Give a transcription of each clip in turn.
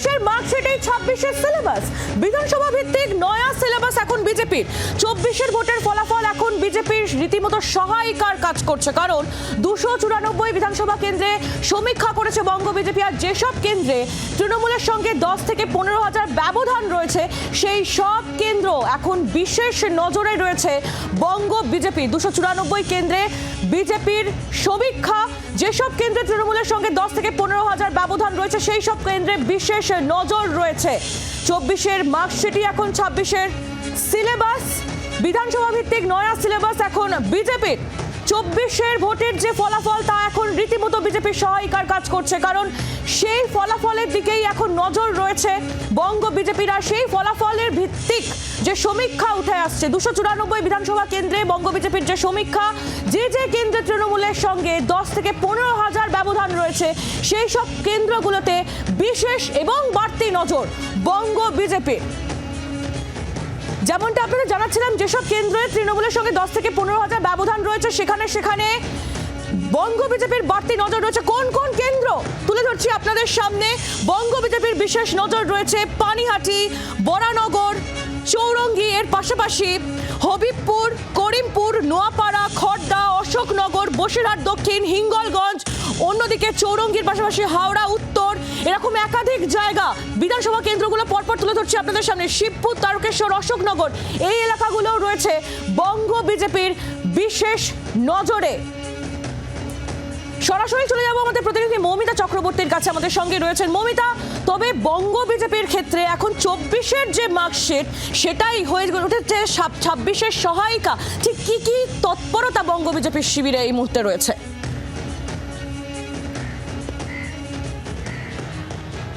চব্বিশের মার্কশিটেই ছাব্বিশের সিলেবাস বিধানসভা ভিত্তিক নয়া সিলেবাস এখন বিজেপির। চব্বিশের ভোটের ফলাফল এখন বিজেপির রীতিমতো সহায়িকার কাজ করছে, কারণ দুশো চুরানব্বই বিধানসভা কেন্দ্রে সমীক্ষা করেছে বঙ্গ বিজেপি, আর যেসব কেন্দ্রে তৃণমূলের সঙ্গে দশ থেকে পনেরো হাজার ব্যবধান রয়েছে, সেই সব কেন্দ্র এখন বিশেষ নজরে রয়েছে বঙ্গ বিজেপি। দুশো চুরানব্বই কেন্দ্রে বিজেপির সমীক্ষা যেসব কেন্দ্রে তৃণমূলের সঙ্গে দশ থেকে পনেরো হাজার ব্যবধান রয়েছে, সেই সব কেন্দ্রে বিশেষ নজর রয়েছে। চব্বিশের মার্কশিটই এখন ছাব্বিশের। সিলেবাস বিধানসভা ভিত্তিক নয়া সিলেবাস এখন বিজেপির। চব্বিশের ভোটের যে ফলাফল, তা এখন রীতিমতো বিজেপির সহায়িকার কাজ করছে, কারণ সেই ফলাফলের দিকেই এখন নজর রয়েছে বঙ্গ বিজেপির সেই ফলাফলের ভিত্তিক যে সমীক্ষা উঠে আসছে, দুশো চুরানব্বই বিধানসভা কেন্দ্রে বঙ্গ বিজেপির যে সমীক্ষা, যে যে কেন্দ্রে তৃণমূলের সঙ্গে দশ থেকে পনেরো হাজার ব্যবধান রয়েছে, সেই সব কেন্দ্রগুলোতে বিশেষ এবং বাড়তি নজর বঙ্গ বিজেপির। যেমনটা আপনারা জানাচ্ছিলাম, যেসব কেন্দ্রে তৃণমূলের সঙ্গে দশ থেকে পনেরো হাজার ব্যবধান রয়েছে, সেখানে সেখানে বঙ্গ বিজেপির বাড়তি নজর রয়েছে। কোন কোন কেন্দ্র? তুলে ধরছি আপনাদের সামনে। বঙ্গ বিজেপির বিশেষ নজর রয়েছে পানিহাটি, বরানগর চৌরঙ্গি এর পাশাপাশি হবিবপুর, করিমপুর, নোয়াপাড়া খড়দা অশোকনগর, বসিরহাট, দক্ষিণ, হিঙ্গলগঞ্জ, অন্যদিকে চৌরঙ্গির পাশাপাশি হাওড়া, উত্তর, এরকম একাধিক জায়গা বিধানসভা কেন্দ্রগুলো পরপর তুলে ধরছি আপনাদের সামনে। শিবপুর, তারকেশ্বর, অশোকনগর, এই এলাকাগুলোও রয়েছে বঙ্গ বিজেপির বিশেষ নজরে। সরাসরি চলে যাব আমাদের মৌমিতা চক্রবর্তীর কাছে আমাদের সঙ্গে রয়েছেন মৌমিতা। তবে বঙ্গ বিজেপির ক্ষেত্রে এখন চব্বিশের যে মার্কশিট, সেটাই হয়ে উঠেছে ছাব্বিশের সহায়িকা। ঠিক কি কি তৎপরতা বঙ্গ বিজেপির শিবিরে এই মুহূর্তে রয়েছে?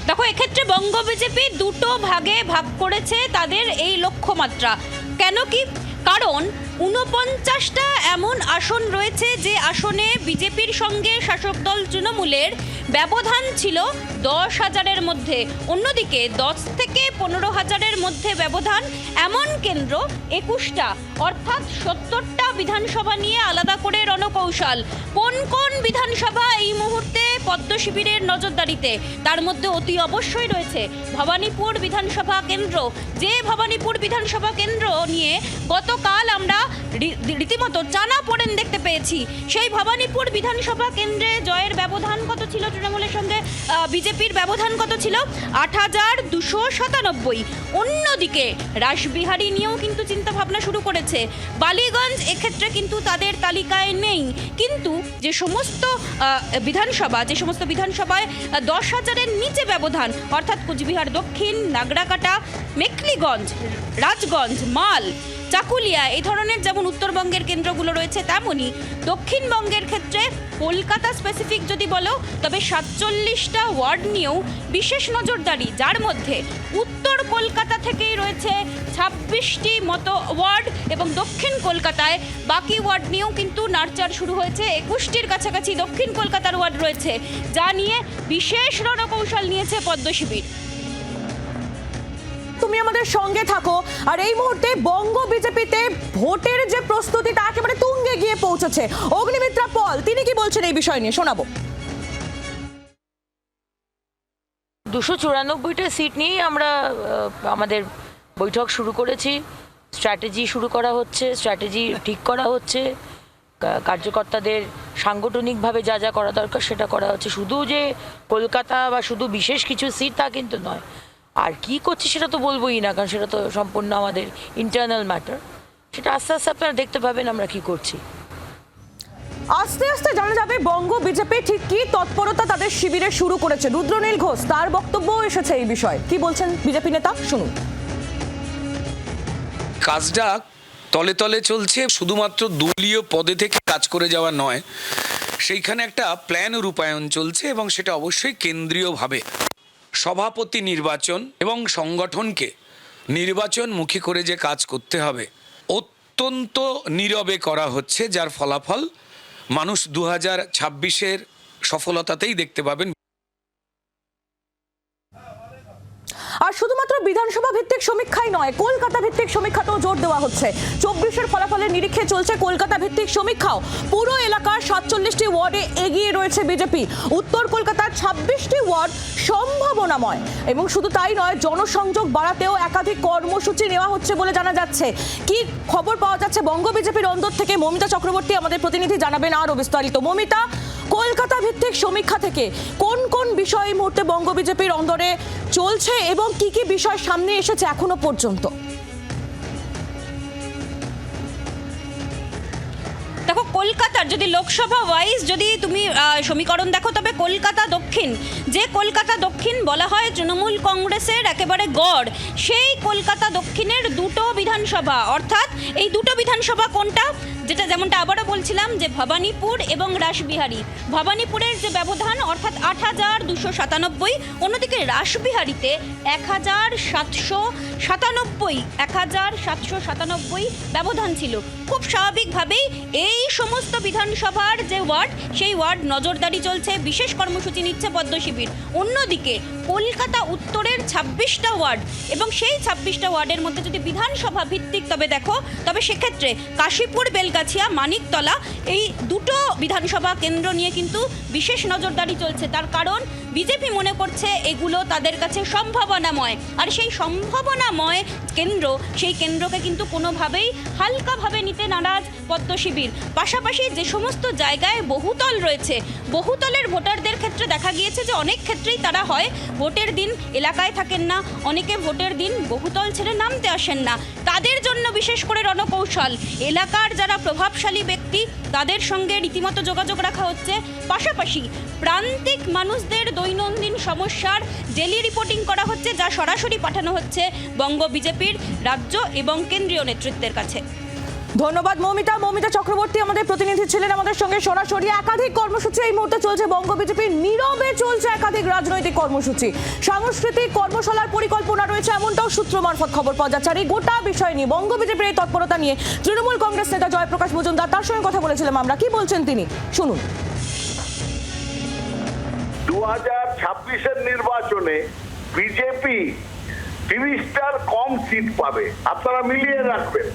দেখো, এক্ষেত্রে বঙ্গ বিজেপি দুটো ভাগে ভাগ করেছে তাদের এই লক্ষ্যমাত্রা। কেন কি? কারণ উনপঞ্চাশটা এমন আসন রয়েছে যে আসনে বিজেপির সঙ্গে শাসক দল তৃণমূলের ব্যবধান ছিল দশ হাজারের মধ্যে। অন্যদিকে দশ থেকে পনেরো হাজারের মধ্যে ব্যবধান এমন কেন্দ্র একুশটা, অর্থাৎ সত্তরটা বিধানসভা নিয়ে আলাদা করে রণকৌশল। কোন কোন বিধানসভা এই মুহূর্তে পদ্ম শিবিরের নজরদারিতে? তার মধ্যে অতি অবশ্যই রয়েছে ভবানীপুর বিধানসভা কেন্দ্র। যে ভবানীপুর বিধানসভা কেন্দ্র নিয়ে গতকাল আমরা রীতিমতো টানা পড়েন দেখতে পেয়েছি। সেই ভবানীপুর বিধানসভা কেন্দ্রে জয়ের ব্যবধান কত ছিল তৃণমূলের সঙ্গে? বিজেপির ব্যবধান কত ছিল? আট হাজার দুশো সাতানব্বই। অন্যদিকে রাসবিহারী নিয়েও কিন্তু চিন্তা ভাবনা শুরু করেছে। বালিগঞ্জ এক্ষেত্রে কিন্তু তাদের তালিকায় নেই। কিন্তু যে সমস্ত বিধানসভা, যে সমস্ত বিধানসভায় দশ হাজারের নিচে ব্যবধান, অর্থাৎ কুচবিহার দক্ষিণ, নাগরাকাটা, মেখলিগঞ্জ, রাজগঞ্জ, মাল চাকুলিয়া, এই ধরনের যেমন উত্তরবঙ্গের কেন্দ্রগুলো রয়েছে তেমনই দক্ষিণবঙ্গের ক্ষেত্রে কলকাতা স্পেসিফিক যদি বলো, তবে সাতচল্লিশটা ওয়ার্ড নিয়েও বিশেষ নজরদারি, যার মধ্যে উত্তর কলকাতা থেকেই রয়েছে ছাব্বিশটি মতো ওয়ার্ড এবং দক্ষিণ কলকাতায় বাকি ওয়ার্ড নিয়েও কিন্তু নার্চার শুরু হয়েছে। একুশটির কাছাকাছি দক্ষিণ কলকাতার ওয়ার্ড রয়েছে, যা নিয়ে বিশেষ রণকৌশল নিয়েছে পদ্ম শিবির তুমি আমাদের সঙ্গে থাকো। আর এই মুহূর্তে বঙ্গ বিজেপিতে ভোটের যে প্রস্তুতি, তা একেবারে তুঙ্গে গিয়ে পৌঁছেছে। অগ্নিমিত্রা পল, তিনি কি বলছেন এই বিষয় নিয়ে? শোনাবো। দুশো চুরানব্বইটা সিট নিয়েই আমরা আমাদের বৈঠক শুরু করেছি। স্ট্র্যাটেজি শুরু করা হচ্ছে, স্ট্র্যাটেজি ঠিক করা হচ্ছে। কার্যকর্তাদের সাংগঠনিকভাবে যা যা করা দরকার সেটা করা হচ্ছে। শুধু যে কলকাতা বা শুধু বিশেষ কিছু সিট তা কিন্তু নয় আর কি করছি সেটা তো বলবোই না কারণ সেটা তো সম্পূর্ণ আমাদের ইন্টারনাল ম্যাটার সেটা আস্তে আস্তে আপনারা দেখতে পাবেন আমরা কি করছি। আস্তে আস্তে জানা যাবে বঙ্গ বিজেপি ঠিক কি তৎপরতা তাদের শিবিরে শুরু করেছে। রুদ্রনীল ঘোষ তার বক্তব্য এসেছে এই বিষয়ে। কি বলছেন বিজেপি নেতা? শুনুন। কাজটা তলে তলে চলছে শুধুমাত্র দলীয় পদে থেকে কাজ করে যাওয়া নয় সেইখানে একটা প্ল্যান রূপায়ণ চলছে এবং সেটা অবশ্যই কেন্দ্রীয়ভাবে। সভাপতি নির্বাচন এবং সংগঠনকে নির্বাচনমুখী করে যে কাজ করতে হবে, অত্যন্ত নীরবে করা হচ্ছে, যার ফলাফল মানুষ দু হাজার সফলতাতেই দেখতে পাবেন। আর শুধুমাত্র বিধানসভা ভিত্তিক সমীক্ষাই নয়, কলকাতা ভিত্তিক সমীক্ষাতেও জোর দেওয়া হচ্ছে। চব্বিশের ফলাফলের নিরীক্ষে চলছে কলকাতা ভিত্তিক সমীক্ষাও। পুরো এলাকার সাতচল্লিশটি ওয়ার্ডে এগিয়ে রয়েছে বিজেপি। উত্তর কলকাতার ছাব্বিশটি ওয়ার্ড সম্ভাবনাময়। এবং শুধু তাই নয়, জনসংযোগ বাড়াতেও একাধিক কর্মসূচি নেওয়া হচ্ছে বলে জানা যাচ্ছে। কি খবর পাওয়া যাচ্ছে বঙ্গ বিজেপির অন্দর থেকে? মমিতা চক্রবর্তী আমাদের প্রতিনিধি জানাবেন আরও বিস্তারিত। মমিতা কলকাতা ভিত্তিক সমীক্ষা থেকে কোন কোন বিষয় এই মুহূর্তে বঙ্গ বিজেপির অন্দরে চলছে এবং কি কি বিষয় সামনে এসেছে এখনও পর্যন্ত? দেখো, কলকাতার যদি লোকসভা ওয়াইজ যদি তুমি সমীকরণ দেখো, তবে কলকাতা দক্ষিণ, যে কলকাতা দক্ষিণ বলা হয় তৃণমূল কংগ্রেসের একেবারে গড়, সেই কলকাতা দক্ষিণের দুটো বিধানসভা, অর্থাৎ এই দুটো বিধানসভা কোনটা? যেটা যেমনটা আবারও বলছিলাম যে ভবানীপুর এবং রাসবিহারী। ভবানীপুরের যে ব্যবধান, অর্থাৎ আট হাজার দুশো সাতানব্বই, অন্যদিকে রাসবিহারীতে এক হাজার সাতশো সাতানব্বই, এক হাজার সাতশো সাতানব্বই ব্যবধান ছিল। খুব স্বাভাবিকভাবেই এই সমস্ত বিধানসভার যে ওয়ার্ড, সেই ওয়ার্ড নজরদারি চলছে, বিশেষ কর্মসূচি নিচ্ছে পদ্ম শিবির। অন্যদিকে কলকাতা উত্তরের ছাব্বিশটা ওয়ার্ড এবং সেই ছাব্বিশটা ওয়ার্ডের মধ্যে যদি বিধানসভা ভিত্তিক তবে দেখো, তবে সেক্ষেত্রে কাশীপুর বেলগাছিয়া মানিকতলা, এই দুটো বিধানসভা কেন্দ্র নিয়ে কিন্তু বিশেষ নজরদারি চলছে। তার কারণ বিজেপি মনে করছে এগুলো তাদের কাছে সম্ভাবনাময়। আর সেই সম্ভাবনাময় কেন্দ্র, সেই কেন্দ্রকে কিন্তু কোনোভাবেই হালকাভাবে নিতে নারাজ পদ্ম শিবির পাশাপাশি যে সমস্ত জায়গায় বহুতল রয়েছে, বহুতলের ভোটারদের ক্ষেত্রে দেখা গিয়েছে যে অনেক ক্ষেত্রেই তারা হয়, ভোটের দিন এলাকায় থাকেন না, অনেকে ভোটের দিন বহুতল ছেড়ে নামতে আসেন না। তাদের জন্য বিশেষ করে রণকৌশল। এলাকার যারা প্রভাবশালী ব্যক্তি। তাদের সঙ্গে রীতিমতো যোগাযোগ রাখা হচ্ছে। পাশাপাশি প্রান্তিক মানুষদের দৈনন্দিন সমস্যার ডেলি রিপোর্টিং করা হচ্ছে, যা সরাসরি পাঠানো হচ্ছে বঙ্গ বিজেপির রাজ্য এবং কেন্দ্রীয় নেতৃত্বের কাছে। ধন্যবাদ, মমিতা। মমিতা চক্রবর্তী আমাদের প্রতিনিধি ছিলেন আমাদের সঙ্গে। সরাসরি একাধিক কর্মসূচি এই মুহূর্তে চলছে। বঙ্গ বিজেপির নীরবে চলছে একাধিক রাজনৈতিক কর্মসূচি। সাংস্কৃতিক কর্মশালার পরিকল্পনা রয়েছে এমনটাও সূত্র মারফত খবর পাওয়া যাচ্ছে। আর এই গোটা বিষয় নিয়ে বঙ্গ বিজেপির এই তৎপরতা নিয়ে তৃণমূল কংগ্রেস নেতা জয়প্রকাশ মজুমদার, তার সঙ্গে কথা বলেছিলাম আমরা। কি বলছেন তিনি? শুনুন। দু হাজার ছাব্বিশের নির্বাচনে বিজেপি তিরিশটার কম সিট পাবে। আপনারা মিলিয়ে রাখবেন।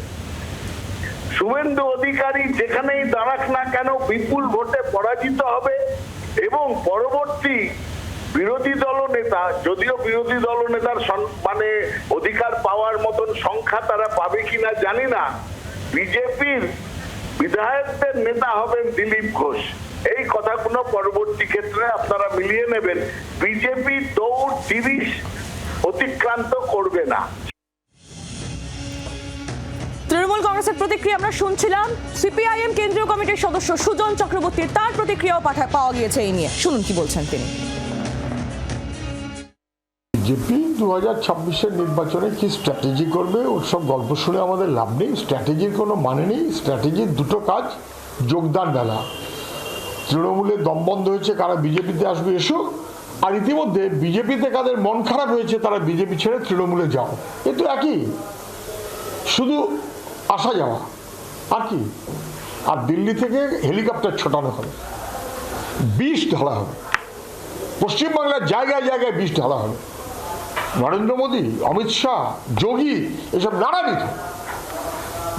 শুভেন্দু অধিকারী যেখানেই দাঁড়াক না কেন বিপুল ভোটে পরাজিত হবে এবং পরবর্তী বিরোধী দল নেতা, যদিও বিরোধী দল নেতার মানে অধিকার পাওয়ার মতন সংখ্যা তারা পাবে কিনা জানি না। বিজেপির বিধায়কদের নেতা হবেন দিলীপ ঘোষ। এই কথাগুলো পরবর্তী ক্ষেত্রে আপনারা মিলিয়ে নেবেন। বিজেপি দৌড় তিরিশ অতিক্রান্ত করবে না। তৃণমূল কংগ্রেসের প্রতিক্রিয়া আমরা শুনছিলাম। সিপিআইএম কেন্দ্রীয় কমিটির সদস্য সুজন চক্রবর্তীর তার প্রতিক্রিয়াও পাঠা পাওয়া গিয়েছে এই নিয়ে। শুনুন কি বলছেন তিনি। বিজেপি দু হাজার ছাব্বিশের নির্বাচনে কি স্ট্র্যাটেজি করবে? ওর সব গল্প শুনে আমাদের লাভ নেই। স্ট্র্যাটেজির কোনো মানে নেই। স্ট্র্যাটেজির দুটো কাজ, যোগদান বেলা তৃণমূলের দম বন্ধ হয়েছে, কারা বিজেপিতে আসবে এসো। আর ইতিমধ্যে বিজেপিতে কাদের মন খারাপ হয়েছে, তারা বিজেপি ছেড়ে তৃণমূলে যাও। এ তো একই। শুধু আসা যাওয়া। আর কি? আর দিল্লি থেকে হেলিকপ্টার ছোটানো হবে। বিষ ঢালা হবে। পশ্চিমবাংলার জায়গায় জায়গায় বিষ ঢালা হবে। নরেন্দ্র মোদী, অমিত শাহ, যোগী এসব নানাবিধ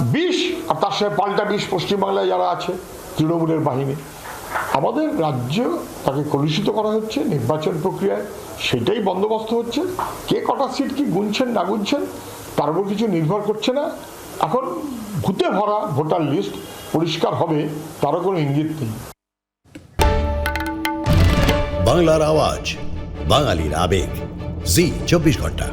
বিষ আর তার সাথে পাল্টা বিষ পশ্চিমবাংলায় যারা আছে, তৃণমূলের বাহিনী, আমাদের রাজ্য তাকে কলুষিত করা হচ্ছে নির্বাচন প্রক্রিয়ায়। সেটাই বন্দোবস্ত হচ্ছে। কে কটা সিট কি গুনছেন, না গুনছেন, তার উপর কিছু নির্ভর করছে না। এখন ভূতে ভরা ভোটার লিস্ট পরিষ্কার হবে, তারও কোনো ইঙ্গিত নেই। বাংলার আওয়াজ, বাঙালির আবেগ। জি, চব্বিশ ঘণ্টা।